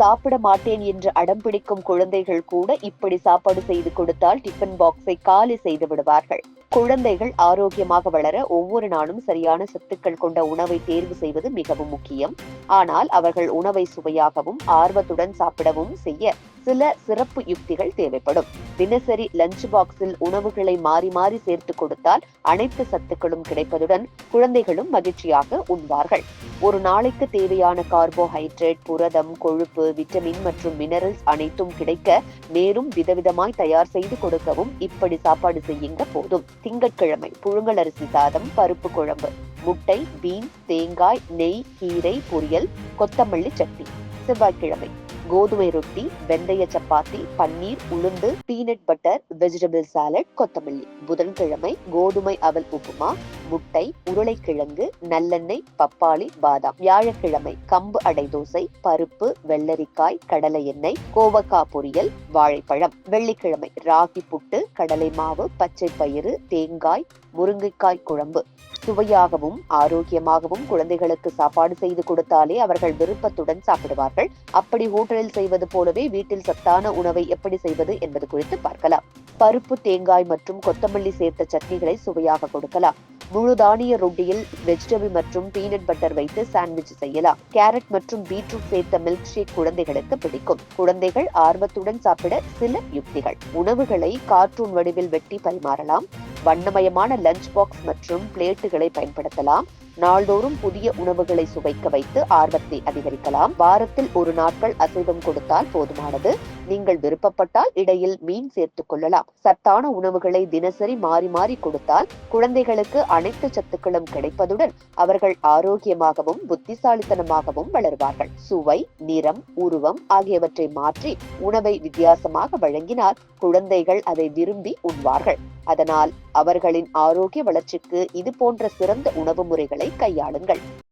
சாப்பிட மாட்டேன் என்று அடம் பிடிக்கும் குழந்தைகள் கூட இப்படி சாப்பாடு செய்து கொடுத்தால் டிஃபன் பாக்ஸை காலி செய்து விடுவார்கள். குழந்தைகள் ஆரோக்கியமாக வளர ஒவ்வொரு நாளும் சரியான சத்துக்கள் கொண்ட உணவை தேர்வு செய்வது மிகவும் முக்கியம். ஆனால் அவர்கள் உணவை சுவையாகவும் ஆர்வத்துடன் சாப்பிடவும் செய்ய சில சிறப்பு யுக்திகள் தேவைப்படும். தினசரி லஞ்ச் பாக்ஸில் உணவுகளை மாறி மாறி சேர்த்து கொடுத்தால் அனைத்து சத்துக்களும் கிடைப்பதுடன் குழந்தைகளும் மகிழ்ச்சியாக உண்பார்கள் ஒரு நாளைக்கு தேவையான கார்போஹைட்ரேட் புரதம் கொழுப்பு விட்டமின் மற்றும் மினரல்ஸ் அனைத்தும் கிடைக்க மேலும் விதவிதமாய் தயார் செய்து கொடுக்கவும் இப்படி சாப்பாடு செய்யுங்க போதும். திங்கட்கிழமை புழுங்கலரிசி சாதம் பருப்பு குழம்பு முட்டை பீன்ஸ் தேங்காய் நெய் கீரை பொரியல் கொத்தமல்லி சட்னி. செவ்வாய்க்கிழமை கோதுமை ரொட்டி வெந்தய சப்பாத்தி பன்னீர் உளுந்து பீனட் பட்டர் வெஜிடபிள் சாலட் கொத்தமல்லி. புதன்கிழமை கோதுமை அவல் உப்புமா முட்டை உருளைக்கிழங்கு நல்லெண்ணெய் பப்பாளி பாதாம். வியாழக்கிழமை கம்பு அடை தோசை பருப்பு வெள்ளரிக்காய் கடலை எண்ணெய் கோவக்காய் பொரியல் வாழைப்பழம். வெள்ளிக்கிழமை ராகி புட்டு கடலை மாவு பச்சை பயிறு தேங்காய் முருங்கைக்காய் குழம்பு. சுவையாகவும் ஆரோக்கியமாகவும் குழந்தைகளுக்கு சாப்பாடு செய்து கொடுத்தாலே அவர்கள் விருப்பத்துடன் சாப்பிடுவார்கள். அப்படி ஹோட்டலில் செய்வது போலவே வீட்டில் சத்தான உணவை எப்படி செய்வது என்பது குறித்து பார்க்கலாம். பருப்பு தேங்காய் மற்றும் கொத்தமல்லி சேர்த்த சட்னிகளை சுவையாக கொடுக்கலாம். முழு தானிய ரொட்டியில் வெஜிடபிள் மற்றும் பீனட் பட்டர் வைத்து சாண்ட்விச் செய்யலாம். கேரட் மற்றும் பீட்ரூட் சேர்த்த மில்க் ஷேக் குழந்தைகளுக்கு பிடிக்கும். குழந்தைகள் ஆர்வத்துடன் சாப்பிட சில யுக்திகள். உணவுகளை கார்ட்டூன் வடிவில் வெட்டி பரிமாறலாம். வண்ணமயமான லஞ்ச் பாக்ஸ் மற்றும் பிளேட்டுகளை பயன்படுத்தலாம். நாள்தோறும் புதிய உணவுகளை சுவைக்க வைத்து ஆர்வத்தை அதிகரிக்கலாம். வாரத்தில் ஒரு நாட்கள் அசைவம் கொடுத்தால் போதுமானது. நீங்கள் விருப்பப்பட்டால் இடையில் மீன் சேர்த்துக் கொள்ளலாம். சத்தான உணவுகளை தினசரி மாறி மாறி கொடுத்தால் குழந்தைகளுக்கு அனைத்து சத்துக்களும் கிடைப்பதுடன் அவர்கள் ஆரோக்கியமாகவும் புத்திசாலித்தனமாகவும் வளர்வார்கள். சுவை நிறம் உருவம் ஆகியவற்றை மாற்றி உணவை வித்தியாசமாக வழங்கினால் குழந்தைகள் அதை விரும்பி உண்வார்கள். அதனால் அவர்களின் ஆரோக்கிய வளர்ச்சிக்கு இது போன்ற சிறந்த உணவு முறைகளை கையாளுங்கள்.